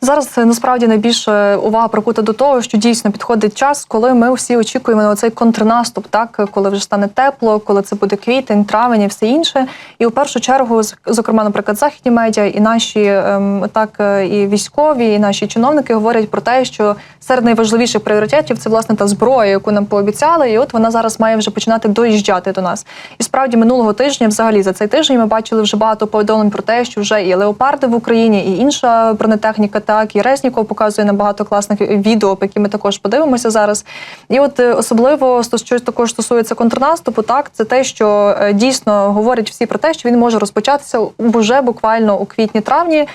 Зараз е, насправді найбільше увага прикута до того, що дійсно підходить час, коли ми всі очікуємо на цей контрнаступ, так коли вже стане тепло, коли це буде квітень, травень і все інше. І у першу чергу, зокрема, наприклад, західні медіа і наші ем, так е, і військові, і наші чиновники говорять про те, що серед найважливіших пріоритетів це власне та зброя, яку нам пообіцяли, і от вона зараз має вже починати доїжджати до нас. І справді минулого тижня, взагалі за цей тиждень, ми бачили вже багато повідомлень про те, що вже і леопарди в Україні, і інша бронетехніка, так і Резніков показує нам багато класних відео, які ми також подивимося зараз. І от е, особливо що також стосується контрнаступу, так це те, що е, дійсно говорять всі про те, що він може розпочатися вже буквально у квітні-травні.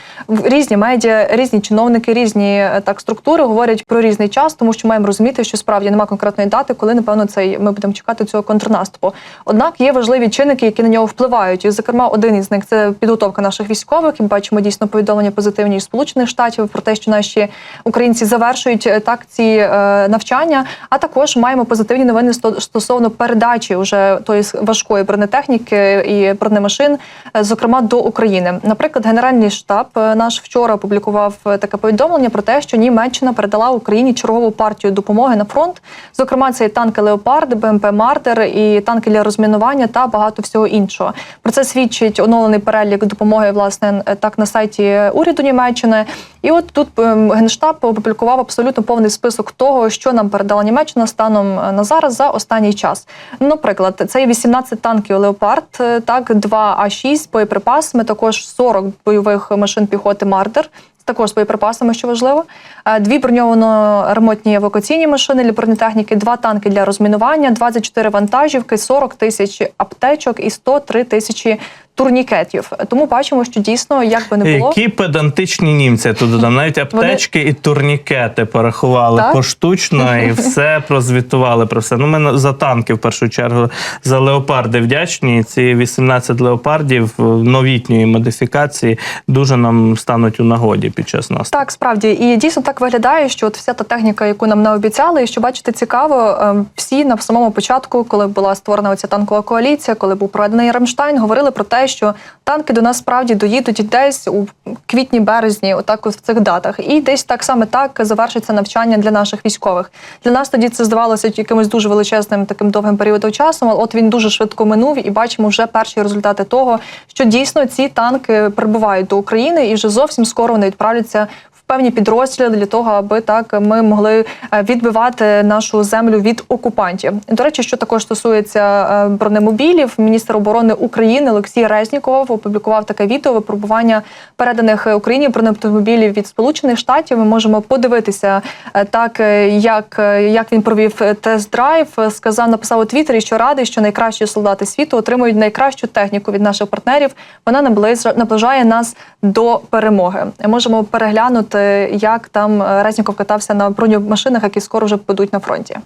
Різні медіа, різні чиновники, різні е, так структури говорять про різний час, тому що маємо розуміти, що справді немає конкретної дати, коли напевно цей ми будемо чекати цього контрнаступу. Однак є важливі чинники, які на нього впливають. І, зокрема, один із них це підготовка наших військових. І ми бачимо дійсно повідомлення позитивні із сполучених штатів про те, що наші українці завершують е, так ці е, навчання. А також маємо позитивні новини сто- стосовно передачі уже тої важкої бронетехніки і бронемашин, е, зокрема до України. Наприклад, Генеральний штаб наш вчора опублікував таке повідомлення про те, що Німеччина передала Україні чергову партію допомоги на фронт. Зокрема, це танки Леопард, БМП Мардер, і танки для розмінування та багато всього іншого. Про це свідчить оновлений перелік допомоги власне так на сайті уряду Німеччини. І от тут ем, генштаб опублікував абсолютно повний список того, що нам передала Німеччина станом е, на зараз за останній час. Наприклад, це є 18 танків Леопард, е, так 2 А6 боєприпасами, також 40 бойових машин піхоти Мардер. Також з боєприпасами, що важливо, Е, дві броньовано-ремонтні евакуаційні машини для бронетехніки, два танки для розмінування, 24 вантажівки, 40 тисяч аптечок і 103 тисячі турнікетів. Тому бачимо, що дійсно, як би не було, Які педантичні німці тут додам. Навіть аптечки і турнікети порахували Так? поштучно і все прозвітували про все. Ну, ми за танки в першу чергу за леопарди вдячні. Ці 18 леопардів новітньої модифікації дуже нам стануть у нагоді під час наступу. Так, справді, і дійсно так виглядає, що от вся та техніка, яку нам наобіцяли, і що бачите, цікаво, ем, всі на самому початку, коли була створена оця танкова коаліція, коли був проведений Рамштайн, говорили про те, що танки до нас справді доїдуть десь у квітні-березні, отак от в цих датах, і десь так саме так завершиться навчання для наших військових. Для нас тоді це здавалося якимось дуже величезним таким довгим періодом часу. але От він дуже швидко минув, і бачимо вже перші результати того, що дійсно ці танки прибувають до України, і вже зовсім скоро вони відправляться певні підрозділи для того, аби так ми могли е, відбивати нашу землю від окупантів. До речі, що також стосується е, бронемобілів, міністр оборони України Олексій Резніков опублікував таке відео випробування переданих Україні бронеавтомобілів від Сполучених Штатів. Ми можемо подивитися е, так, як, як він провів тест-драйв. Сказав, написав у Твіттері, що радий, що найкращі солдати світу отримують найкращу техніку від наших партнерів. Вона наближ- наближає нас до перемоги. Можемо переглянути, як там е, Резніков катався на бронемашинах, які скоро вже будуть на фронті.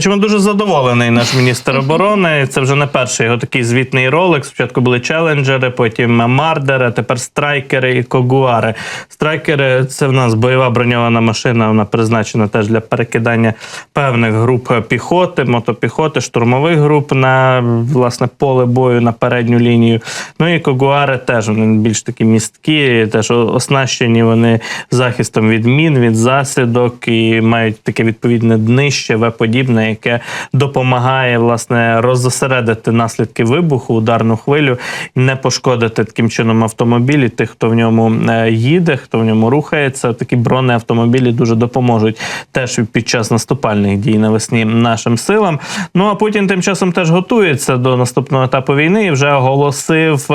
Бачимо, дуже задоволений наш міністр оборони. Це вже не перший його такий звітний ролик. Спочатку були челенджери, потім мардери, тепер страйкери і когуари. Страйкери це в нас бойова броньована машина. Вона призначена теж для перекидання певних груп піхоти, мотопіхоти, штурмових груп на власне поле бою на передню лінію. Ну і когуари теж вони більш такі місткі, теж оснащені вони захистом від мін, від засідок і мають таке відповідне днище, В подібне, яке допомагає власне розосередити наслідки вибуху, ударну хвилю, не пошкодити таким чином автомобілі, тих, хто в ньому е, їде, хто в ньому рухається. Такі бронеавтомобілі дуже допоможуть теж під час наступальних дій навесні нашим силам. Ну а Путін тим часом теж готується до наступного етапу війни і вже оголосив, е,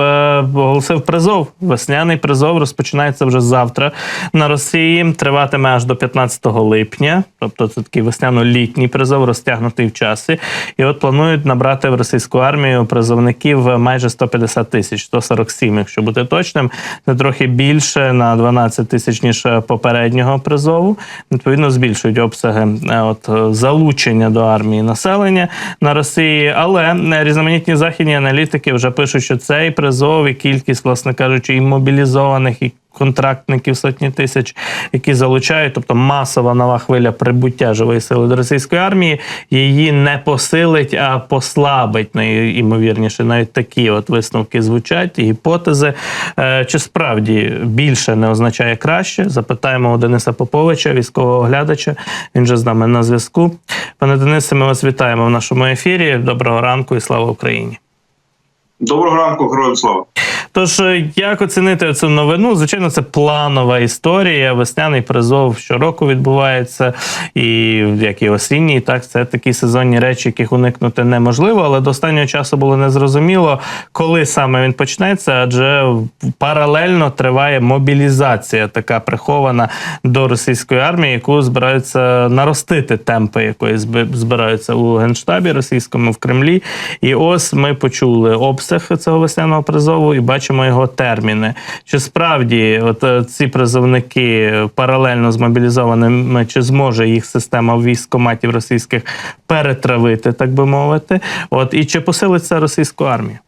оголосив призов. Весняний призов розпочинається вже завтра на Росії. Триватиме аж до 15 липня. Тобто це такий весняно-літній призов, розтягнутий в часі. І от планують набрати в російську армію призовників майже 150 тисяч, 147, якщо бути точним. Це трохи більше на 12 тисяч ніж попереднього призову. Відповідно, збільшують обсяги е, от залучення до армії населення на Росії. Але е, різноманітні західні аналітики вже пишуть, що цей призов і кількість, власне кажучи, і мобілізованих і контрактників сотні тисяч, які залучають, тобто масова нова хвиля прибуття живої сили до російської армії, її не посилить, а послабить найімовірніше. Навіть такі от висновки звучать, гіпотези. Е, Чи справді більше не означає краще? Запитаємо у Дениса Поповича, військового оглядача. Він же з нами на зв'язку. Пане Денисе, ми вас вітаємо в нашому ефірі. Доброго ранку і слава Україні. Доброго ранку, героям слава. Тож, е, як оцінити цю новину? Звичайно, це планова історія. Весняний призов щороку відбувається, і як і осінній, так це такі сезонні речі, яких уникнути неможливо. Але до останнього часу було незрозуміло, коли саме він почнеться, адже паралельно триває мобілізація, така прихована до російської армії, яку збираються наростити темпи, якої збираються у генштабі російському в Кремлі. І ось ми почули обсяг цього весняного призову і бачимо його терміни. Чи справді от е, ці призовники паралельно з мобілізованими, чи зможе їх система військоматів російських перетравити, так би мовити? От і чи посилиться російську армію?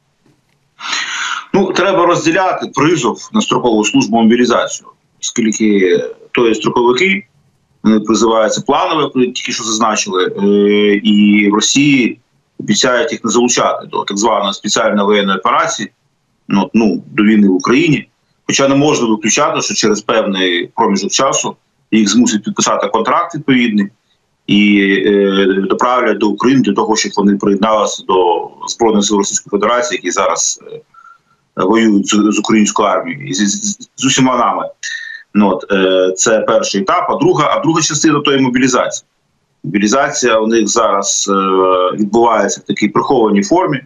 Ну, треба розділяти призов на строкову службу мобілізацію, оскільки то є строковики, вони призиваються ви тільки що зазначили, е, і в Росії обіцяють їх не залучати до так званої спеціальної воєнної операції, ну, ну до війни в Україні. Хоча не можна виключати, що через певний проміжок часу їх змусять підписати контракт відповідний і е, доправлять до України для того, щоб вони приєдналися до збройних сил Російської Федерації, які зараз е, воюють з, з українською армією і з, з, з усіма нами. Ну, от, е, це перший етап. А друга, а друга частина то є мобілізація. Мобілізація у них зараз е, відбувається в такій прихованій формі.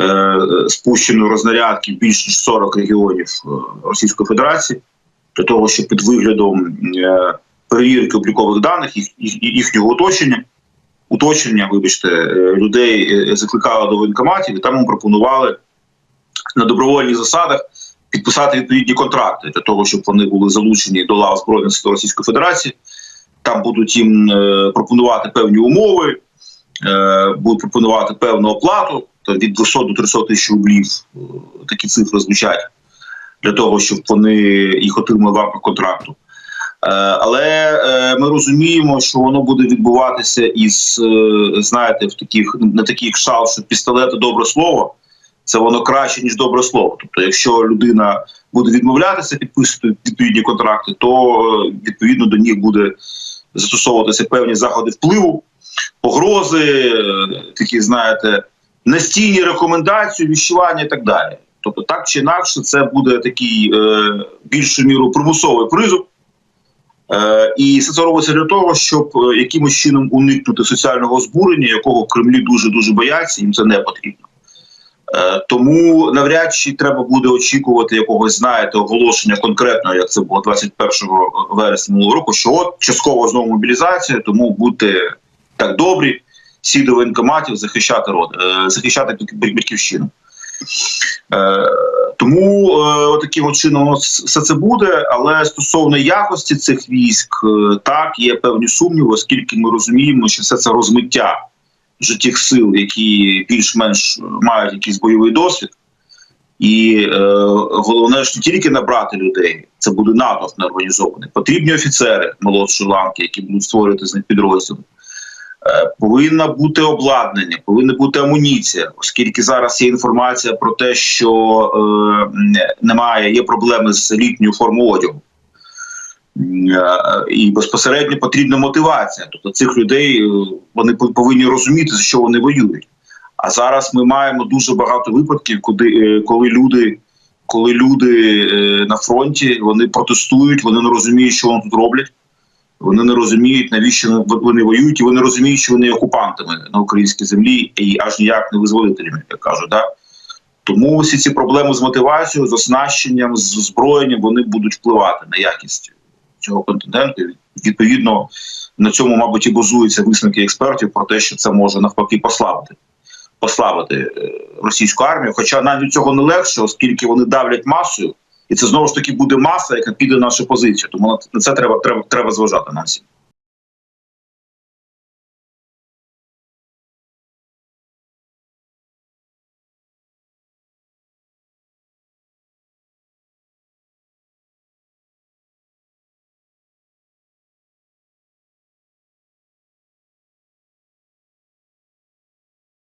Е, спущено рознарядки більш ніж 40 регіонів е, Російської Федерації для того, щоб під виглядом е, перевірки облікових даних їх, їх, їхнього оточення, уточнення, вибачте, людей закликали до воєнкоматів і там їм пропонували на добровольних засадах підписати відповідні контракти для того, щоб вони були залучені до лав Збройних сил Російської Федерації. Там будуть їм пропонувати певні умови, будуть пропонувати певну оплату від 200 до 300 тисяч рублів. е, Такі цифри звучать для того, щоб вони їх отримали в рамках контракту. Е, Але е, ми розуміємо, що воно буде відбуватися із, знаєте, в таких на такий кшалт, що пістолет добре слово. Це воно краще ніж добре слово. Тобто, якщо людина буде відмовлятися підписувати відповідні контракти, то відповідно до них буде застосовуватися певні заходи впливу, погрози, такі знаєте, настійні рекомендації, віщування і так далі. Тобто, так чи інакше, це буде такий е, більшу міру примусовий призов. Е, і це робиться для того, щоб е, якимось чином уникнути соціального збурення, якого в Кремлі дуже дуже бояться, їм це не потрібно. Е, Тому навряд чи треба буде очікувати якогось, знаєте, оголошення конкретного, як це було 21 вересня минулого року, що от частково знову мобілізація, тому будьте так добрі, всі до воєнкоматів захищати род, е, захищати батьківщину. Е, Тому е, таким от чином все це буде. Але стосовно якості цих військ, так є певні сумніви, оскільки ми розуміємо, що все це розмиття вже сил, які більш-менш мають якийсь бойовий досвід. І е, головне ж не тільки набрати людей, це буде натовп неорганізований. Потрібні офіцери молодшої ланки, які будуть створювати з них підрозділи. Е, Повинна бути обладнання, повинна бути амуніція, оскільки зараз є інформація про те, що е, немає, є проблеми з літньою формою одягу. Е, І безпосередньо потрібна мотивація. Тобто цих людей вони пов- повинні розуміти, за що вони воюють. А зараз ми маємо дуже багато випадків, куди коли люди, коли люди на фронті вони протестують, вони не розуміють, що вони тут роблять. Вони не розуміють, навіщо вони воюють, і вони розуміють, що вони окупантами на українській землі і аж ніяк не визволителями, як кажуть. Да? Тому всі ці проблеми з мотивацією, з оснащенням, з озброєнням вони будуть впливати на якість цього континенту. Відповідно, на цьому, мабуть, і базуються висновки експертів про те, що це може навпаки послабити, послабити е, російську армію. Хоча навіть цього не легше, оскільки вони давлять масою, і це знову ж таки буде маса, яка піде на нашу позицію. Тому на- на це треба, треба, треба зважати нам всім.